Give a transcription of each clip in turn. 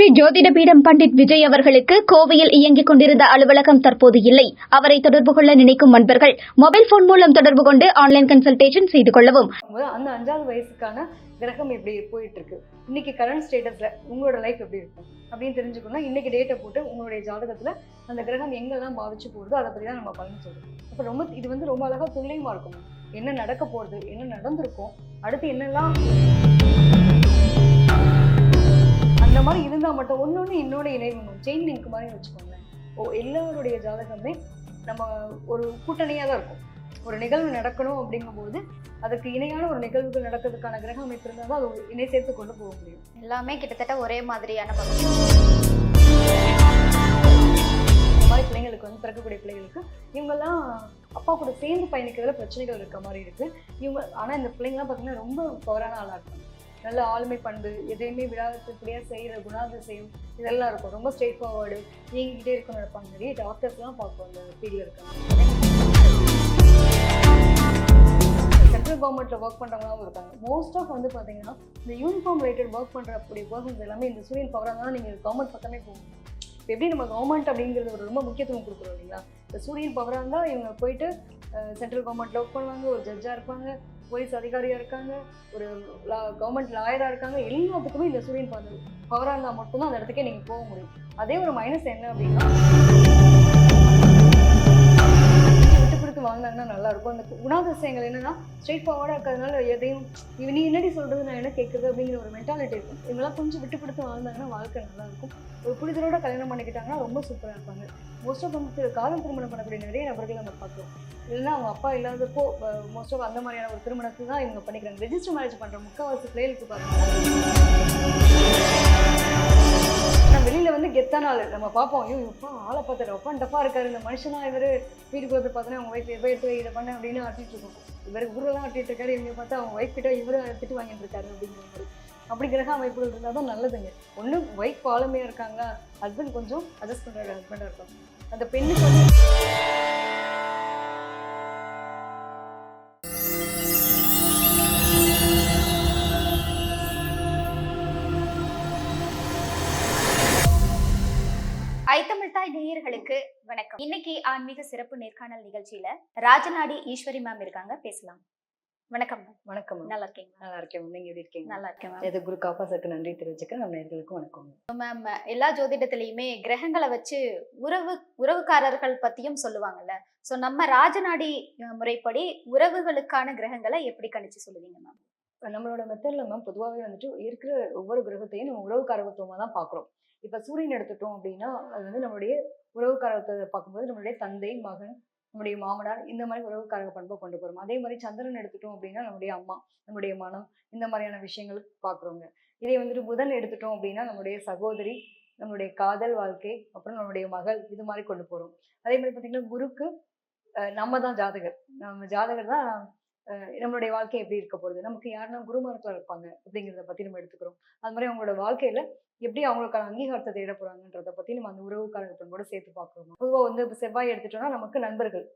ஸ்ரீ ஜோதிடபீடம் பண்டிட் விஜய் அவர்களுக்கு கோவையில் இயங்கிக் கொண்டிருந்த அலுவலகம் தற்போது இல்லை. அவரை தொடர்பு கொள்ள நினைக்கும் நண்பர்கள் மொபைல் போன் மூலம் தொடர்பு கொண்டு ஆன்லைன் கன்சல்டேஷன் செய்து கொள்ளவும். அந்த அஞ்சாவது வயசுக்கான கிரகம் எப்படி போயிட்டு இருக்கு இன்னைக்கு கரண்ட் ஸ்டேட்டஸ்ல உங்களோட லைஃப் எப்படி இருக்கும்? அப்படின்னு தெரிஞ்சுக்கணும்னா இன்னைக்கு டேட்டை போட்டு உங்களுடைய ஜாதகத்துல அந்த கிரகம் எங்கெல்லாம் பாதிச்சு போகுதோ அதை பத்தி தான் நம்ம பலன் சொல்றோம். அப்ப ரொம்ப இது வந்து ரொம்ப அழகா துல்லியமா இருக்கும். என்ன நடக்க போறது என்ன நடந்திருக்கும் அடுத்து என்னெல்லாம் ஒன்னொன்னு இன்னொட இணைவு செயின் லிங்க் மாதிரி வச்சுக்கோங்களேன். ஓ எல்லாருடைய ஜாதகமே நம்ம ஒரு கூட்டணியா தான் இருக்கும். ஒரு நிகழ்வு நடக்கணும் அப்படிங்கும்போது அதுக்கு இணையான ஒரு நிகழ்வுகள் நடக்கிறதுக்கான கிரக அமைப்பு இருந்தால் தான் அது இணை சேர்த்து கொண்டு போக முடியும். எல்லாமே கிட்டத்தட்ட ஒரே மாதிரியான பகுதி இந்த மாதிரி பிள்ளைங்களுக்கு வந்து பிறக்கக்கூடிய பிள்ளைகளுக்கு இவங்கெல்லாம் அப்பா கூட சேர்ந்து பயணிக்கிறதுல பிரச்சனைகள் இருக்க மாதிரி இருக்கு. இவங்க ஆனால் இந்த பிள்ளைங்கலாம் பார்த்தீங்கன்னா ரொம்ப பவரான ஆளாக இருக்காங்க. நல்ல ஆளுமை பண்பு எதையுமே விடாதபடியாக செய்கிற குணாதிசயம் இதெல்லாம் இருக்கும். ரொம்ப ஸ்ட்ரெயிட் ஃபார்வர்டு இயங்கிக்கிட்டே இருக்கணும் நினைப்பாங்க நிறைய டாக்டர்ஸ்லாம் பார்க்கும் அந்த ஃபீல்டில் இருக்காங்க சென்ட்ரல் கவர்மெண்ட்டில் ஒர்க் பண்ணுறவங்களாவும் இருக்காங்க. மோஸ்ட் ஆஃப் வந்து பார்த்தீங்கன்னா இந்த யூனிஃபார்ம் ரிலேட்டட் ஒர்க் பண்ணுற அப்படி பர்சன்ஸ் எல்லாமே இந்த சூரியன் பவராக தான் நீங்கள் கவர்மெண்ட் பக்கமே போகணும். எப்படி நம்ம கவர்மெண்ட் அப்படிங்கிறது ஒரு ரொம்ப முக்கியத்துவம் கொடுக்குறோம் இல்லைங்களா? இந்த சூரியன் பவராக இருந்தால் இவங்க போயிட்டு சென்ட்ரல் கவர்மெண்ட்டில் ஒர்க் பண்ணுவாங்க ஒரு ஜட்ஜாக இருப்பாங்க போலீஸ் அதிகாரியாக இருக்காங்க ஒரு கவர்மெண்ட் லாயராக இருக்காங்க எல்லாத்துக்குமே இந்த சூரியன் பவர் பவராக இருந்தால் மட்டும்தான் அந்த இடத்துக்கே நீங்கள் போக முடியும். அதே ஒரு மைனஸ் என்ன அப்படின்னா எடுத்து வாங்கினாங்கன்னா வாழ்ந்தாங்கன்னா நல்லா இருக்கும் அந்த குணாதிசயங்கள் என்னன்னா ஸ்ட்ரெயிட் ஃபார்வர்டாக இருக்கிறதுனால எதையும் இவன் நீ என்னடி சொல்றது நான் என்ன கேட்குறது அப்படிங்கிற ஒரு மென்டாலிட்டி இருக்கும். இவங்களாம் கொஞ்சம் விட்டு கொடுத்து வாழ்ந்தாங்கன்னா வாழ்க்கை நல்லா இருக்கும் ஒரு புரிதலோட கல்யாணம் பண்ணிக்கிட்டாங்கன்னா ரொம்ப சூப்பராக இருப்பாங்க. மோஸ்ட் ஆஃப் நமக்கு காலம் திருமணம் பண்ணக்கூடிய நிறைய நபர்கள் நம்ம பார்க்குறோம். இல்லைன்னா அவங்க அப்பா இல்லாதப்போ மோஸ்ட் ஆஃப் அந்த மாதிரியான ஒரு திருமணத்தை தான் இவங்க பண்ணிக்கிறாங்க. ரெஜிஸ்டர் மேரேஜ் பண்ணுற முக்கால்வாசி பிள்ளைகளுக்கு பார்க்குறாங்க வெளியில் வந்து கெத்தான ஆள் நம்ம பார்ப்போம். ஐயோ எப்பா ஆளை பார்த்துட்டு அப்பா டஃபாக இருக்காரு? இந்த மனுஷனா இவர்? வீட்டுக்குள்ளே போய் பார்த்தோன்னா அவங்க ஒய்ஃப் எப்போ எடுத்து இதை பண்ண அப்படின்னு ஆட்டிட்டு இருக்கோம். இவர் ஊரெல்லாம் ஆட்டிட்டு இருக்காரு. இவங்க பார்த்தா அவங்க ஒய்ஃப் கிட்ட இவரு திட்டு வாங்கிட்டு இருக்காரு அப்படிங்கிற மாதிரி. அப்படி கிரக அமைப்புகள் இருந்தால் தான் நல்லதுங்க. ஒன்று ஒய்ஃப் ஆளுமையாக இருக்காங்க. ஹஸ்பண்ட் கொஞ்சம் அட்ஜஸ்ட் பண்ணுற ஹஸ்பண்டாக இருக்கும் அந்த பெண்ணுக்கு வந்து ஐத்தமிழ் தாய் நேயர்களுக்கு வணக்கம். இன்னைக்கு ஆன்மீக சிறப்பு நேர்காணல் நிகழ்ச்சியில ராஜநாடி ஈஸ்வரி மேம் இருக்காங்க. பேசலாம். வணக்கம் வணக்கம் நல்லா இருக்கீங்க நல்லா இருக்கேன் நீங்க எப்படி இருக்கீங்க? நல்லா இருக்கேன் இது குரு காப்பாசருக்கு நன்றி தெரிவிச்சுக்க நம்ம நேர்களுக்கும் வணக்கம் மேம் எல்லா ஜோதிடத்திலயுமே கிரகங்களை வச்சு உறவு உறவுக்காரர்கள் பத்தியும் சொல்லுவாங்கல்ல. சோ நம்ம ராஜநாடி முறைப்படி உறவுகளுக்கான கிரகங்களை எப்படி கணிச்சு சொல்லுவீங்க மேம் நம்மளோட மெத்தட்ல மேம் பொதுவாகவே வந்துட்டு இருக்கிற ஒவ்வொரு கிரகத்தையும் நம்ம உறவுக்காரகத்துவமாக தான் பார்க்குறோம். இப்போ சூரியன் எடுத்துட்டோம் அப்படின்னா அது வந்து நம்மளுடைய உறவுக்காரத்தை பார்க்கும்போது நம்மளுடைய தந்தை மகன் நம்முடைய மாமனார் இந்த மாதிரி உறவுக்காரக பண்பை கொண்டு போகிறோம் அதே மாதிரி சந்திரன் எடுத்துட்டோம் அப்படின்னா நம்முடைய அம்மா நம்முடைய மனம் இந்த மாதிரியான விஷயங்கள் பார்க்குறோங்க இதே வந்துட்டு புதன் எடுத்துட்டோம் அப்படின்னா நம்மளுடைய சகோதரி நம்மளுடைய காதல் வாழ்க்கை அப்புறம் நம்மளுடைய மகள் இது மாதிரி கொண்டு போகிறோம் அதே மாதிரி பார்த்தீங்கன்னா குருக்கு நம்ம தான் ஜாதகர். நம்ம ஜாதகர் தான் நம்மளுடைய வாழ்க்கை எப்படி இருக்க போகுது? நமக்கு யாருன்னா குருமார்களாக இருப்பாங்க அப்படிங்கிறத பற்றி நம்ம எடுத்துக்கிறோம். அது மாதிரி அவங்களோட வாழ்க்கையில் எப்படி அவங்களுக்கான அங்கீகாரத்தை தேட போகிறாங்கன்றத பற்றி நம்ம அந்த உறவுக்காரர்கள் கூட சேர்த்து பார்க்குறோம். பொதுவாக வந்து இப்போ செவ்வாய் எடுத்துட்டோம்னா நமக்கு நண்பர்கள்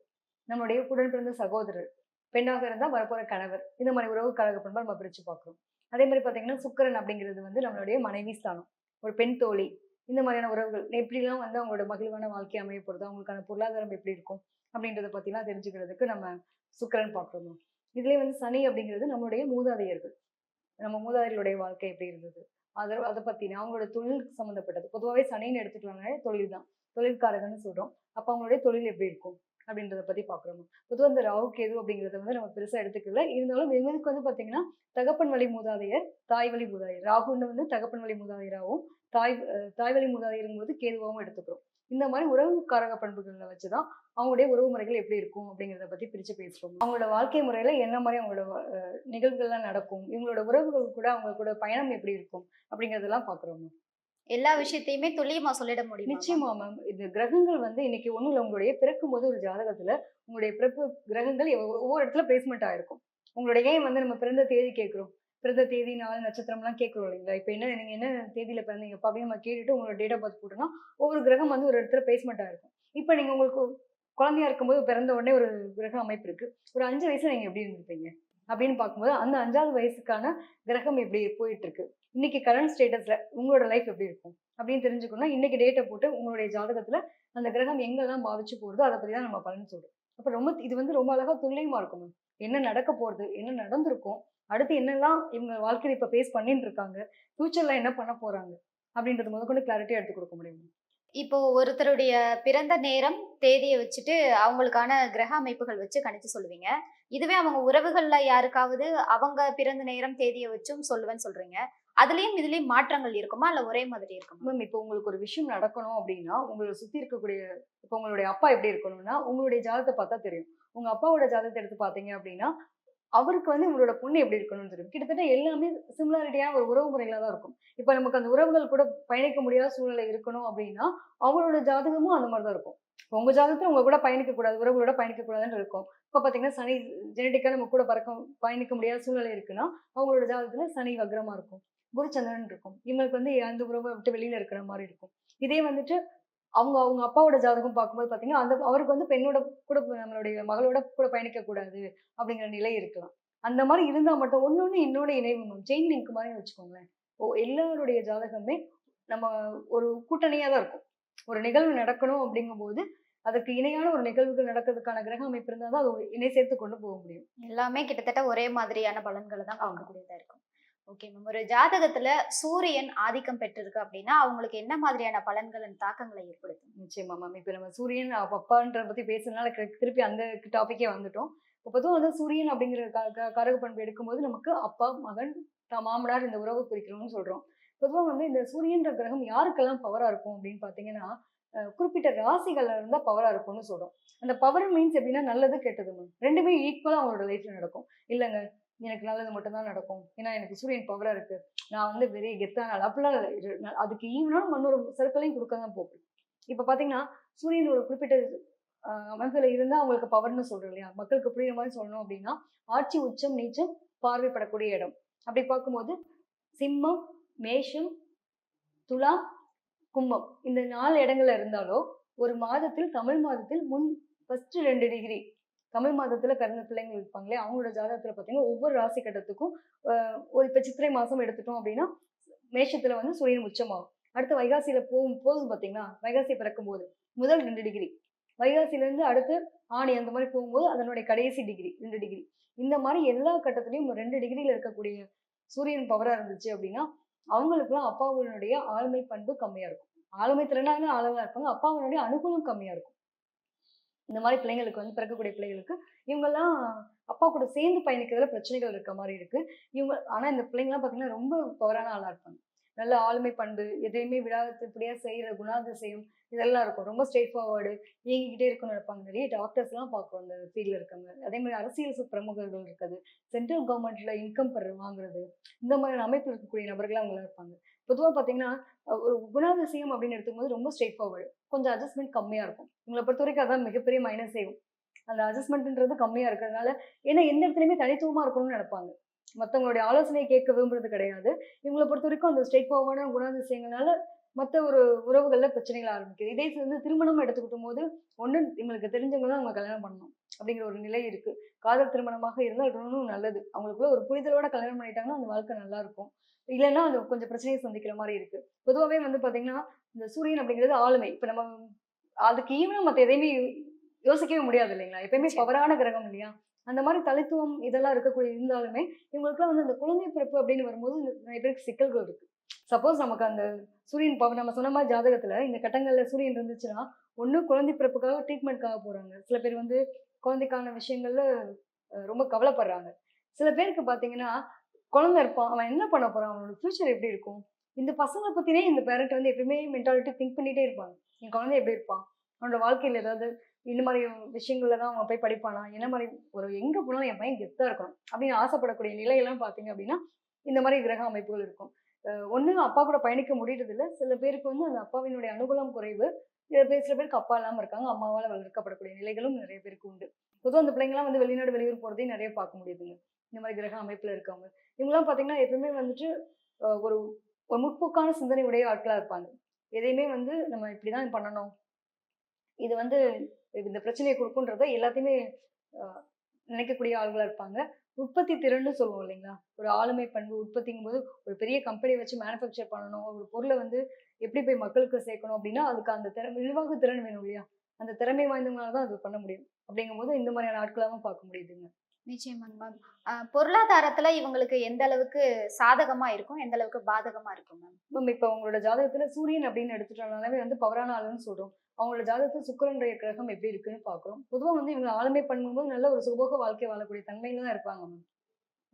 நம்மளுடைய உடன் பிறந்த சகோதரர் பெண்ணாக இருந்தால் வரப்போகிற கணவர் இந்த மாதிரி உறவுக்காரர்கள் பண்பாடு நம்ம பிரித்து பார்க்குறோம். அதே மாதிரி பார்த்தீங்கன்னா சுக்கரன் அப்படிங்கிறது வந்து நம்மளுடைய மனைவி ஸ்தானம் ஒரு பெண் தோழி இந்த மாதிரியான உறவுகள். எப்படிலாம் வந்து அவங்களோட மகிழ்வான வாழ்க்கை அமைய போகிறது அவங்களுக்கான பொருளாதாரம் எப்படி இருக்கும் அப்படின்றத பற்றிலாம் தெரிஞ்சுக்கிறதுக்கு நம்ம சுக்கரன் பார்க்குறோம். இதுலேயே வந்து சனி அப்படிங்கிறது நம்மளுடைய மூதாதையர்கள். நம்ம மூதாதையர்களுடைய வாழ்க்கை எப்படி இருந்தது? அதை அதை பற்றின அவங்களோட தொழில் சம்மந்தப்பட்டது பொதுவாகவே சனின்னு எடுத்துட்டு தொழில் தான் தொழில்காரகன்னு சொல்கிறோம் அப்போ அவங்களுடைய தொழில் எப்படி இருக்கும்? அப்படின்றத பற்றி பார்க்குறோம் பொதுவாக இந்த ராகு கேது அப்படிங்கிறத வந்து நம்ம பெருசாக எடுத்துக்கல. இருந்தாலும் இவங்களுக்கு வந்து பார்த்தீங்கன்னா தகப்பன் வழி மூதாதையர் தாய் வழி மூதாதையர். ராகுன்னு வந்து தகப்பன் வழி மூதாதையராகவும் தாய் தாய் வழி மூதாதையருங்கும் போது கேதுவாகவும் எடுத்துக்கிறோம். இந்த மாதிரி உறவுக்காரக பண்புகளை வச்சு தான் அவங்களுடைய உறவு முறைகள் எப்படி இருக்கும் அப்படிங்கிறத பற்றி பிரித்து பேசுகிறோம் அவங்களோட வாழ்க்கை முறையில் என்ன மாதிரி அவங்களோட நிகழ்வுகள்லாம் நடக்கும் இவங்களோட உறவுகள் கூட அவங்க கூட பயணம் எப்படி இருக்கும் அப்படிங்கிறதெல்லாம் பார்க்குறோம் எல்லா விஷயத்தையுமே துல்லியமா சொல்லிட முடியும் நிச்சயமா மேம். இது கிரகங்கள் வந்து இன்னைக்கு ஒண்ணும் இல்லை உங்களுடைய பிறக்கும் போது ஒரு ஜாதகத்துல உங்களுடைய பிறப்பு கிரகங்கள் ஒவ்வொரு இடத்துல பிளேஸ்மெண்ட் ஆயிருக்கும். உங்களுடைய ஏன் வந்து நம்ம பிறந்த தேதி கேட்குறோம்? பிறந்த தேதி நாள் நட்சத்திரம்லாம் கேட்குறோம் இல்லைங்களா? இப்போ என்ன நீங்கள் என்ன தேதியில் பிறந்தீங்கப்பா அப்படின்னு நம்ம கேட்டுட்டு உங்களோட டேட் ஆஃப் பர்த் போட்டோம்னா ஒவ்வொரு கிரகம் வந்து ஒரு இடத்துல பேஸ்மெண்ட்டாக இருக்கும். இப்போ நீங்கள் உங்களுக்கு குழந்தையா இருக்கும்போது பிறந்த உடனே ஒரு கிரக அமைப்பு இருக்கு. ஒரு அஞ்சு வயசுல நீங்கள் எப்படி இருந்திருப்பீங்க? அப்படின்னு பார்க்கும்போது அந்த அஞ்சாவது வயசுக்கான கிரகம் எப்படி போயிட்டு இருக்கு? இன்னைக்கு கரண்ட் ஸ்டேட்டஸ்ல உங்களோட லைஃப் எப்படி இருக்கும்? அப்படின்னு தெரிஞ்சுக்கணும்னா இன்னைக்கு டேட்டை போட்டு உங்களுடைய ஜாதகத்துல அந்த கிரகம் எங்கெல்லாம் பாதிச்சு போகிறதோ அதை பத்தி தான் நம்ம பலன் சொல்றோம். அப்போ ரொம்ப இது வந்து ரொம்ப அழகா துல்லியமா இருக்கும். என்ன நடக்க போறது என்ன நடந்திருக்கும் அடுத்து என்னெல்லாம் இவங்க வாழ்க்கையில இப்ப ஃபேஸ் பண்ணிட்டு இருக்காங்க ஃபியூச்சர்ல என்ன பண்ண போறாங்க அப்படின்றது முதற்கொண்டு கிளாரிட்டியா எடுத்து கொடுக்க முடியும்? இப்போ ஒருத்தருடைய பிறந்த நேரம் தேதியை வச்சுட்டு அவங்களுக்கான கிரக அமைப்புகள் வச்சு கணிச்சு சொல்லுவீங்க. இதுவே அவங்க உறவுகள்ல யாருக்காவது அவங்க பிறந்த நேரம் தேதியை வச்சும் சொல்லுவேன்னு சொல்றீங்க. அதுலயும் இதுலயும் மாற்றங்கள் இருக்குமா? இல்ல ஒரே மாதிரி இருக்குமா? மேம் இப்போ உங்களுக்கு ஒரு விஷயம் நடக்கணும் அப்படின்னா உங்களை சுத்தி இருக்கக்கூடிய இப்போ உங்களுடைய அப்பா எப்படி இருக்கணும்னா உங்களுடைய ஜாதகத்தை பார்த்தா தெரியும். உங்க அப்பாவோட ஜாதகத்தை எடுத்து பார்த்தீங்க அப்படின்னா அவருக்கு வந்து உங்களோட பொண்ணு எப்படி இருக்கணும்னு தெரியும். கிட்டத்தட்ட எல்லாமே சிமிலாரிட்டியான ஒரு உறவு முறையில தான் இருக்கும். இப்போ நமக்கு அந்த உறவுகள் கூட பயணிக்க முடியாத சூழ்நிலை இருக்கணும் அப்படின்னா அவங்களோட ஜாதகமும் அந்த மாதிரி தான் இருக்கும். இப்போ உங்க ஜாதகத்துல உங்க கூட பயணிக்க கூடாது உறவுகளோட பயணிக்க கூடாதுன்னு இருக்கும். இப்போ பார்த்தீங்கன்னா சனி ஜெனட்டிக்கா நம்ம கூட பறக்க பயணிக்க முடியாத சூழ்நிலை இருக்குன்னா அவங்களோட ஜாதகத்துல சனி வக்ரமா இருக்கும். குருச்சந்திரன் இருக்கும். இவங்களுக்கு வந்து அந்த உறவை விட்டு வெளியில இருக்கிற மாதிரி இருக்கும். இதே வந்துட்டு அவங்க அவங்க அப்பாவோட ஜாதகம் பார்க்கும்போது பாத்தீங்கன்னா அந்த அவருக்கு வந்து பெண்ணோட கூட நம்மளுடைய மகளோட கூட பயணிக்க கூடாது அப்படிங்கிற நிலை இருக்கலாம். அந்த மாதிரி இருந்தா மட்டும் ஒன்னொன்னு இன்னொட இணைவு செயின் லிங்க் மாதிரி வச்சுக்கோங்களேன். ஓ எல்லாருடைய ஜாதகமே நம்ம ஒரு கூட்டணியா தான் இருக்கும். ஒரு நிகழ்வு நடக்கணும் அப்படிங்கும்போது அதுக்கு இணையான ஒரு நிகழ்வுகள் நடக்கிறதுக்கான கிரக அமைப்பு இருந்தால் தான் அது இணை சேர்த்து கொண்டு போக முடியும். எல்லாமே கிட்டத்தட்ட ஒரே மாதிரியான பலன்களை தான் பார்க்கக்கூடியதா இருக்கும். ஓகே மேம் ஒரு ஜாதகத்துல சூரியன் ஆதிக்கம் பெற்றிருக்கு அப்படின்னா அவங்களுக்கு என்ன மாதிரியான பலன்களின் தாக்கங்களை ஏற்படுத்தும்? நிச்சயமா மேம் இப்போ நம்ம சூரியன் பப்பான்ற பத்தி பேசுறதுனால திருப்பி அந்த டாபிக்கே வந்துட்டோம். இப்போ பொதுவாக வந்து சூரியன் அப்படிங்கிற க- க- கரக பண்பு எடுக்கும்போது நமக்கு அப்பா மகன் மாமனார் இந்த உறவு குறிக்கணும்னு சொல்றோம். பொதுவாக வந்து இந்த சூரியன்ற கிரகம் யாருக்கெல்லாம் பவரா இருக்கும் அப்படின்னு பார்த்தீங்கன்னா குறிப்பிட்ட ராசிகள்ல இருந்தா பவரா இருக்கும்னு சொல்றோம். அந்த பவர் மீன்ஸ் எப்படின்னா நல்லது கெட்டது மேம் ரெண்டுமே ஈக்குவலா அவங்களோட லைஃப்ல நடக்கும். இல்லைங்க எனக்கு நல்லது மட்டும்தான் நடக்கும். ஏன்னா எனக்கு சூரியன் பவரா இருக்கு. நான் வந்து வெறி கெத்தான அப்படிலாம் அதுக்கு ஈவனாலும் இன்னொரு சர்க்கிளையும் கொடுக்க தான் போகுது. இப்ப பாத்தீங்கன்னா சூரியன் ஒரு குறிப்பிட்ட ஆஹ், அமைப்புல இருந்தா அவங்களுக்கு பவர்னு சொல்றோம் இல்லையா? மக்களுக்கு புரியுற மாதிரி சொல்லணும் அப்படின்னா ஆட்சி உச்சம் நீச்சம் பார்வைப்படக்கூடிய இடம். அப்படி பார்க்கும்போது சிம்மம் மேஷம் துலா கும்பம். இந்த நாலு இடங்கள்ல இருந்தாலோ ஒரு மாதத்தில் தமிழ் மாதத்தில் முன் ஃபர்ஸ்ட் ரெண்டு டிகிரி தமிழ் மாதத்துல பிறந்த பிள்ளைங்க இருப்பாங்களே அவங்களோட ஜாதகத்துல பாத்தீங்கன்னா ஒவ்வொரு ராசி கட்டத்துக்கும் ஒரு இப்ப சித்திரை மாசம் எடுத்துட்டோம் அப்படின்னா மேஷத்துல வந்து சூரியன் உச்சமாகும். அடுத்து வைகாசியில போகும் போது பாத்தீங்கன்னா வைகாசி பிறக்கும் போது முதல் ரெண்டு டிகிரி வைகாசில இருந்து அடுத்து ஆணி அந்த மாதிரி போகும்போது அதனுடைய கடைசி டிகிரி ரெண்டு டிகிரி இந்த மாதிரி எல்லா கட்டத்துலயும் ரெண்டு டிகிரியில இருக்கக்கூடிய சூரியன் பவரா இருந்துச்சு அப்படின்னா அவங்களுக்குலாம் அப்பாவுடைய ஆளுமை பண்பு கம்மியா இருக்கும். ஆளுமை திறனாக ஆளுமையா இருப்பாங்க அப்பாவுடைய அனுகூலம் கம்மியா இருக்கும். இந்த மாதிரி பிள்ளைங்களுக்கு வந்து பிறக்கக்கூடிய பிள்ளைகளுக்கு இவங்கெல்லாம் அப்பா கூட சேர்ந்து பயணிக்கிறதுல பிரச்சனைகள் இருக்க மாதிரி இருக்கு. இவங்க ஆனா இந்த பிள்ளைங்கலாம் பாத்தீங்கன்னா ரொம்ப பவரான ஆளா இருப்பாங்க. நல்ல ஆளுமை பண்பு எதையுமே விடாதபடியா செய்யற குணாதிசயம் இதெல்லாம் இருக்கும். ரொம்ப ஸ்ட்ரெயிட் ஃபார்வர்டு இயங்கிக்கிட்டே இருக்கணும்னு இருப்பாங்க. நிறைய டாக்டர்ஸ் எல்லாம் பார்க்குறோம் அந்த ஃபீல்ட்ல இருக்கவங்க. அதே மாதிரி அரசியல் பிரமுகர்கள் இருக்குது. சென்ட்ரல் கவர்மெண்ட்ல இன்கம் பெற வாங்குறது இந்த மாதிரி அமைப்பில் இருக்கக்கூடிய நபர்கள் அவங்க இருப்பாங்க. பொதுவாக பார்த்தீங்கன்னா ஒரு குணாதிசயம் அப்படின்னு எடுத்துக்கும்போது ரொம்ப ஸ்ட்ரெயிட் ஃபார்வர்டு கொஞ்சம் அட்ஜஸ்ட்மெண்ட் கம்மியாக இருக்கும். இவங்களை பொறுத்த வரைக்கும் அதான் மிகப்பெரிய மைனஸ் செய்யும் அந்த அட்ஜஸ்ட்மெண்ட்ன்றது கம்மியாக இருக்கிறதுனால ஏன்னா எந்த இடத்துலையுமே தனித்துவமாக இருக்கணும்னு நினைப்பாங்க. மற்றவங்களுடைய ஆலோசனையை கேட்க விரும்புறது கிடையாது. இவங்களை பொறுத்த வரைக்கும் அந்த ஸ்ட்ரெயிட் ஃபார்வர்டான குணாதிசயங்கள்னால மற்ற ஒரு உறவுகளில் பிரச்சனைகள் ஆரம்பிக்குது. இதே சேர்ந்து திருமணம் எடுத்துக்கிட்டும் போது ஒன்று இவங்களுக்கு தெரிஞ்சவங்க தான் அவங்க கல்யாணம் பண்ணணும் அப்படிங்கிற ஒரு நிலை இருக்கு. காதல் திருமணமாக இருந்தால் அது இன்னும் நல்லது. அவங்களுக்குள்ள ஒரு புரிதலோட கல்யாணம் பண்ணிட்டாங்கன்னா அந்த வாழ்க்கை நல்லா இருக்கும். இல்லைன்னா அது கொஞ்சம் பிரச்சனையை சந்திக்கிற மாதிரி இருக்கு. பொதுவாகவே வந்து பார்த்தீங்கன்னா இந்த சூரியன் அப்படிங்கிறது ஆளுமை. இப்ப நம்ம அதுக்கு ஈவனும் மத்த எதையுமே யோசிக்கவே முடியாது இல்லைங்களா? எப்பயுமே. பவரான கிரகம் இல்லையா? அந்த மாதிரி தனித்துவம் இதெல்லாம் இருக்கக்கூடிய இருந்தாலுமே இவங்களுக்குலாம் வந்து அந்த குழந்தை பிறப்பு அப்படின்னு வரும்போது நிறைய பேருக்கு சிக்கல்கள் இருக்கு. சப்போஸ் நமக்கு அந்த சூரியன் பவர் நம்ம சொன்ன மாதிரி ஜாதகத்துல இந்த கட்டங்கள்ல சூரியன் இருந்துச்சுன்னா ஒண்ணு குழந்தை பிறப்புக்காக ட்ரீட்மெண்ட்காக போறாங்க. சில பேர் வந்து குழந்தைக்கான விஷயங்கள்ல ரொம்ப கவலைப்படுறாங்க. சில பேருக்கு பாத்தீங்கன்னா குழந்தை இருப்பான். அவன் என்ன பண்ண போறான்? அவனோட ஃபியூச்சர் எப்படி இருக்கும்? இந்த பசங்களை பற்றினே இந்த பேரண்ட் வந்து எப்பயுமே மென்டாலிட்டி திங்க் பண்ணிட்டே இருப்பாங்க. என் குழந்தை எப்படி இருப்பான் அவனோட வாழ்க்கையில் ஏதாவது இந்த மாதிரி விஷயங்கள்ல தான் அவன் போய் படிப்பானா? என்ன மாதிரி ஒரு எங்க போனாலும் என் பையன் கெத்தா இருக்கணும். அப்படின்னு ஆசைப்படக்கூடிய நிலையெல்லாம் பார்த்தீங்க அப்படின்னா இந்த மாதிரி கிரக அமைப்புகள் இருக்கும். ஒன்று அப்பா கூட பயணிக்க முடியறதில்ல. சில பேருக்கு வந்து அந்த அப்பாவினுடைய அனுகூலம் குறைவு. சில பேர் சில பேருக்கு அப்பா இல்லாமல் இருக்காங்க. அம்மாவால் வளர்க்கப்படக்கூடிய நிலைகளும் நிறைய பேருக்கு உண்டு. பொதுவாக அந்த பிள்ளைங்கலாம் வந்து வெளிநாடு வெளியூர் போகிறதையும் நிறைய பார்க்க முடியுதுங்க. இந்த மாதிரி கிரக அமைப்பில் இருக்கவங்க. இவங்கெல்லாம் பார்த்தீங்கன்னா எப்பவுமே வந்துட்டு ஒரு ஒரு முற்போக்கான சிந்தனை உடைய ஆட்களாக இருப்பாங்க. எதையுமே வந்து நம்ம இப்படிதான் பண்ணணும். இது வந்து இந்த பிரச்சனையை கொடுக்குன்றத எல்லாத்தையுமே நினைக்கக்கூடிய ஆள்களாக இருப்பாங்க. உற்பத்தி திறன்னு சொல்லுவோம் இல்லைங்களா? ஒரு ஆளுமை பண்பு உற்பத்திங்கும் போது ஒரு பெரிய கம்பெனி வச்சு மேனுஃபேக்சர் பண்ணணும். ஒரு பொருளை வந்து எப்படி போய் மக்களுக்கு சேர்க்கணும் அப்படின்னா அதுக்கு அந்த திறமை நிர்வாக திறன் வேணும் இல்லையா? அந்த திறமை வாய்ந்தவங்களால தான் அது பண்ண முடியும். அப்படிங்கும்போது இந்த மாதிரியான ஆட்களாகவும் பார்க்க முடியுதுங்க. நிச்சயமாங்க மேம் பொருளாதாரத்துல இவங்களுக்கு எந்த அளவுக்கு சாதகமா இருக்கும் எந்த அளவுக்கு பாதகமா இருக்கும் மேம் மேம் இப்போ உங்களோட ஜாதகத்துல சூரியன் அப்படின்னு எடுத்துட்டோம்னாலே வந்து பவரான ஆளுன்னு சொல்றோம். அவங்களோட ஜாதகத்துல சுக்கிரனுடைய கிரகம் எப்படி இருக்குன்னு பார்க்குறோம் பொதுவாக வந்து இவங்க ஆளுமை பண்ணும்போது நல்ல ஒரு சுகபோக வாழ்க்கை வாழக்கூடிய தன்மையில தான் இருப்பாங்க மேம்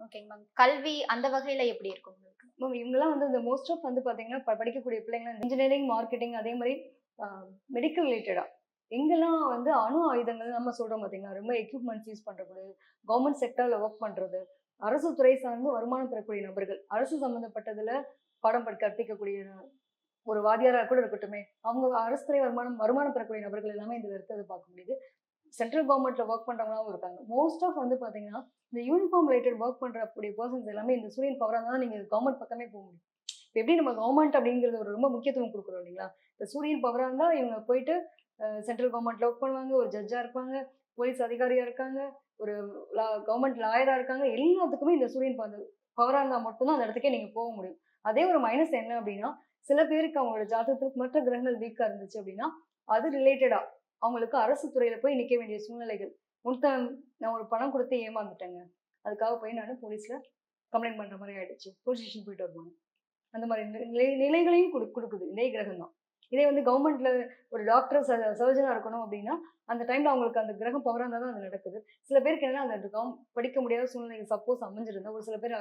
ஓகேங்க மேம் கல்வி அந்த வகையில எப்படி இருக்கும் மேம் இவங்கெல்லாம் வந்து இந்த மோஸ்ட் ஆஃப் வந்து பார்த்தீங்கன்னா படிக்கக்கூடிய பிள்ளைங்க இன்ஜினியரிங் மார்க்கெட்டிங் அதே மாதிரி மெடிக்கல் ரிலேட்டடாக எங்கெல்லாம் வந்து அணு ஆயுதங்கள் நம்ம சொல்கிறோம் பார்த்தீங்கன்னா ரொம்ப எக்யூப்மெண்ட்ஸ் யூஸ் பண்ணக்கூடாது கவர்மெண்ட் செக்டரில் ஒர்க் பண்ணுறது அரசு துறை சார்ந்து வருமானம் பெறக்கூடிய நபர்கள் அரசு சம்மந்தப்பட்டதில் பாடம் படிக்க கற்பிக்கக்கூடிய ஒரு வாத்தியாராக கூட இருக்கட்டுமே அவங்க அரசு துறை வருமானம் வருமானம் பெறக்கூடிய நபர்கள் எல்லாமே இதில் இருக்கிறது பார்க்க முடியுது. சென்ட்ரல் கவர்மெண்ட்ல ஒர்க் பண்ணுறவங்களாவும் இருக்காங்க. மோஸ்ட் ஆஃப் வந்து பார்த்தீங்கன்னா இந்த யூனிஃபார்ம் ரிலேட்டட் ஒர்க் பண்ணுறக்கூடிய பர்சன்ஸ் எல்லாமே இந்த சூரியன் பவராக தான் நீங்கள் கவர்மெண்ட் பக்கமே போக முடியும். இப்போ எப்படி நம்ம கவர்மெண்ட் அப்படிங்கிறது ஒரு ரொம்ப முக்கியத்துவம் கொடுக்குறோம் இல்லைங்களா? இந்த சூரியன் பவராக இருந்தால் இவங்க போயிட்டு சென்ட்ரல் கவர்மெண்ட்ல ஒர்க் பண்ணுவாங்க ஒரு ஜட்ஜாக இருப்பாங்க போலீஸ் அதிகாரியாக இருக்காங்க ஒரு கவர்மெண்ட் லாயராக இருக்காங்க எல்லாத்துக்குமே இந்த சூரியன் பவராக இருந்தால் மட்டும்தான் அந்த இடத்துக்கே நீங்கள் போக முடியும். அதே ஒரு மைனஸ் என்ன அப்படின்னா சில பேருக்கு அவங்களோட ஜாதகத்துக்கு மற்ற கிரகங்கள் வீக்காக இருந்துச்சு அப்படின்னா அது ரிலேட்டடாக அவங்களுக்கு அரசு துறையில போய் நிற்க வேண்டிய சூழ்நிலைகள். முன்ன நான் ஒரு பணம் கொடுத்து ஏமாந்துட்டேங்க. அதுக்காக போய் நான் போலீஸ்ல கம்ப்ளைண்ட் பண்ற மாதிரி ஆயிடுச்சு. போலீஸ் ஸ்டேஷன் போயிட்டு வருவாங்க. அந்த மாதிரி நிலை நிலைகளையும் கொடு கொடுக்குது. இதே கிரகம் தான் இதே வந்து கவர்மெண்ட்ல ஒரு டாக்டர் சர்ஜனா இருக்கணும் அப்படின்னா அந்த டைம்ல அவங்களுக்கு அந்த கிரகம் பவராக இருந்தால் தான் அது நடக்குது. சில பேருக்கு என்னன்னா அந்த கவர்ம் படிக்க முடியாத சூழ்நிலை சப்போஸ் அமைஞ்சிருந்தா ஒரு சில பேர்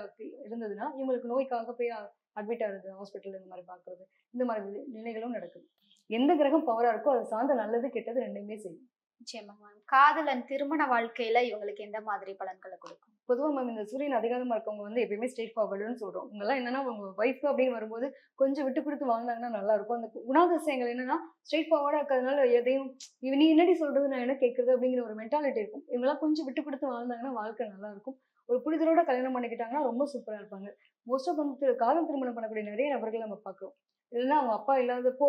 இருந்ததுன்னா இவங்களுக்கு நோய்க்காக போய் அட்மிட் ஆகுது ஹாஸ்பிட்டல் இந்த மாதிரி பார்க்குறது இந்த மாதிரி நிலைகளும் நடக்குது. எந்த கிரகம் பவரா இருக்கோ அது சார்ந்த நல்லது கெட்டது ரெண்டுமே செய்யும். நிச்சயமாங்க மேம் காதலன் திருமண வாழ்க்கையில இவங்களுக்கு எந்த மாதிரி பலன்களை கொடுக்கும்? பொதுவாக மேம் இந்த சூரியன் அதிகாரமாக இருக்கவங்க வந்து எப்பயுமே ஸ்ட்ரெயிட் ஃபார்வர்டுன்னு சொல்கிறோம் இவங்கெல்லாம் என்னன்னா அவங்க ஒய்ஃப் அப்படின்னு வரும்போது கொஞ்சம் விட்டு கொடுத்து வாழ்ந்தாங்கன்னா நல்லா இருக்கும். அந்த குணாதிசயங்கள் என்னன்னா ஸ்ட்ரெயிட் ஃபார்வர்டாக இருக்கிறதுனால எதையும் இவ நீ என்னடி சொல்றது நான் என்ன கேட்குறது அப்படிங்கிற ஒரு மென்டாலிட்டி இருக்கும். இவங்கெல்லாம் கொஞ்சம் விட்டு கொடுத்து வாழ்ந்தாங்கன்னா வாழ்க்கை நல்லா இருக்கும். ஒரு புரிதலோட கல்யாணம் பண்ணிக்கிட்டாங்கன்னா ரொம்ப சூப்பராக இருப்பாங்க. மோஸ்ட் ஆஃப் வந்து காலம் திருமணம் பண்ணக்கூடிய நிறைய நபர்கள் நம்ம பார்க்குறோம். இல்லைன்னா அவங்க அப்பா இல்லாதப்போ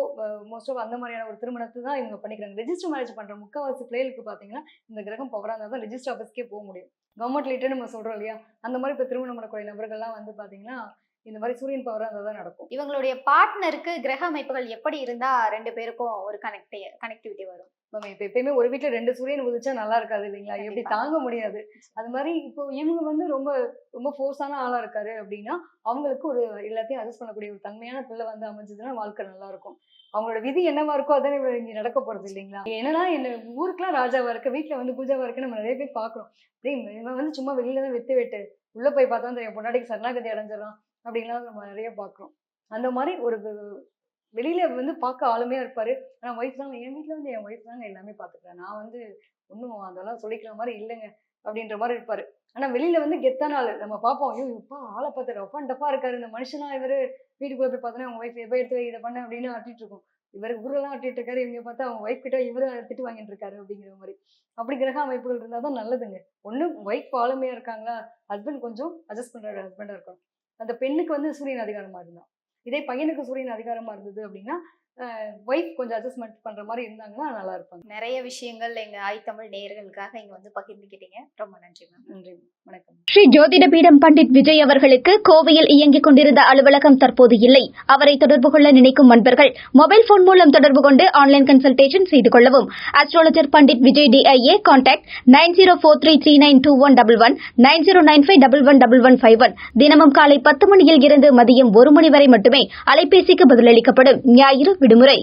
மோஸ்ட் ஆஃப் அந்த மாதிரியான ஒரு திருமணத்தை தான் இவங்க பண்ணிக்கிறாங்க. ரெஜிஸ்டர் மேரேஜ் பண்ணுற முக்கால்வாசி பிள்ளைகளுக்கு பார்த்தீங்கன்னா இந்த கிரகம் பவராக இருந்தால் தான் ரெஜிஸ்டர் ஆஃபீஸ்க்கே போக முடியும். கவர்மெண்ட் ரிலேட்டட் நம்ம சொல்கிறோம் இல்லையா? அந்த மாதிரி இப்போ திருமணம் பண்ணக்கூடிய நபர்கள்லாம் வந்து பார்த்தீங்கன்னா இந்த மாதிரி சூரியன் பவராக இருந்தால் தான் நடக்கும். இவங்களுடைய பார்ட்னருக்கு கிரக அமைப்புகள் எப்படி இருந்தா ரெண்டு பேருக்கும் ஒரு கனெக்ட் கனெக்டிவிட்டி வரும்? நம்ம இப்போ எப்பயுமே ஒரு வீட்டில் ரெண்டு சூரியன் உதிச்சா நல்லா இருக்காது இல்லைங்களா? எப்படி. தாங்க முடியாது. அது மாதிரி இப்போ இவங்க வந்து ரொம்ப ரொம்ப ஃபோர்ஸான ஆளா இருக்காரு அப்படின்னா அவங்களுக்கு ஒரு எல்லாத்தையும் அட்ஜஸ்ட் பண்ணக்கூடிய ஒரு தன்மையான பிள்ளை வந்து அமைஞ்சதுன்னா வாழ்க்கை நல்லா இருக்கும். அவங்களோட விதி என்னவா இருக்கோ அதானே இங்க நடக்க போறது இல்லைங்களா? என்னன்னா என்ன ஊருக்குலாம் ராஜாவா இருக்க வீட்டுல வந்து பூஜாவா இருக்கு நம்ம நிறைய பேர் பாக்குறோம். அப்படியே இவன் வந்து சும்மா வெளியில தான் வித்து வெட்டு உள்ள போய் பார்த்தா தெரியும் பொண்டாட்டிக்கு சரணாகதி அடைஞ்சிடறான் அப்படின்லாம் நம்ம நிறைய பாக்குறோம். அந்த மாதிரி ஒரு வெளியில வந்து பார்க்க ஆளுமே இருப்பாரு. ஆனா ஒய்ஃப் தான் என் வீட்டுல வந்து என் ஒய்ஃப் தாங்க எல்லாமே பாத்துக்கிறேன் நான் வந்து ஒன்றும் அதெல்லாம் சொல்லிக்கிற மாதிரி இல்லைங்க அப்படின்ற மாதிரி இருப்பாரு. ஆனா வெளியில வந்து கெத்தான ஆளு நம்ம பார்ப்போம் ஐயோ இப்பா ஆளை பார்த்து ரஃபா டப்பா இருக்காரு. இந்த மனுஷனா இவரு வீட்டுக்குள்ள போய் பார்த்தோன்னா அவங்க ஒய்ஃப் எப்போ எடுத்து இதை பண்ண அப்படின்னு ஆட்டிட்டு இருக்கும். இவர் ஊரெல்லாம் ஆட்டிட்டு இருக்காரு. இவங்க பார்த்தா அவங்க ஒய்ஃப் கிட்ட இவரு திட்டு வாங்கிட்டு இருக்காரு அப்படிங்கிற மாதிரி. அப்படி கிரக அமைப்புகள் இருந்தால் தான் நல்லதுங்க. ஒண்ணு ஒய்ஃப் ஆளுமையா இருக்காங்களா? ஹஸ்பண்ட் கொஞ்சம் அட்ஜஸ்ட் பண்ற ஹஸ்பண்டா இருக்கணும். அந்த பெண்ணுக்கு வந்து சூரியன் அதிகாரமா இருந்தான் இதே பையனுக்கு சூரியன் அதிகாரமா இருந்தது அப்படின்னா ஒய்ஃப் கொஞ்சம் அட்ஜஸ்ட்மெண்ட் பண்ற மாதிரி இருந்தாங்கன்னா நல்லா இருப்பாங்க. நிறைய விஷயங்கள் எங்க ஐ தமிழ் நேயர்களுக்காக இங்க வந்து பகிர்ந்துக்கிட்டீங்க ரொம்ப நன்றி மேம் நன்றி வணக்கம். ஸ்ரீ ஜோதிட பீடம் பண்டிட் விஜய் அவர்களுக்கு கோவையில் இயங்கிக் கொண்டிருந்த அலுவலகம் தற்போது இல்லை. அவரை தொடர்பு கொள்ள நினைக்கும் நண்பர்கள் மொபைல் போன் மூலம் தொடர்பு கொண்டு ஆன்லைன் கன்சல்டேஷன் செய்து கொள்ளவும். Astrologer Pandit Vijay டிஐஏ contact nine zero four three three nine two one double one nine zero nine five double one double one five one தினமும் காலை பத்து மணியில் இருந்து மதியம் ஒரு மணி வரை மட்டுமே அலைபேசிக்கு பதிலளிக்கப்படும். ஞாயிறு விடுமுறை.